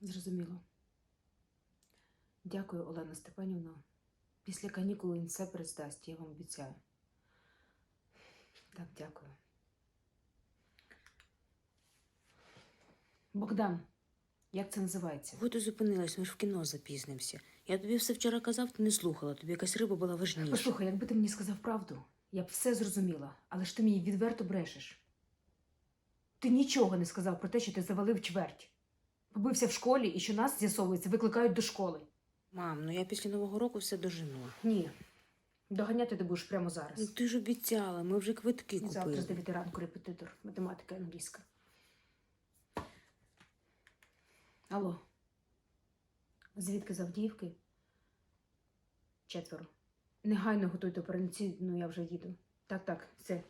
Зрозуміло. Дякую, Олена Степанівна. Після канікул він все перездасть, я вам обіцяю. Так, дякую. Богдан, як це називається? Чого ти зупинилась? Ми ж в кіно запізнимося. Я тобі все вчора казав, ти не слухала. Тобі якась риба була важніша. Послухай, якби ти мені сказав правду, я б все зрозуміла, але ж ти мені відверто брешеш. Ти нічого не сказав про те, що ти завалив чверть. Побився в школі і що нас, з'ясовується, викликають до школи. Мам, ну я після Нового року все дожену. Ні. Доганяти ти будеш прямо зараз. Ну ти ж обіцяла, ми вже квитки Завтра купили. з 9 ранку репетитор, математика, англійська. Алло. Звідки з Авдіївки? Четверо. Негайно готуйте операційну, я вже їду. Так, так, все.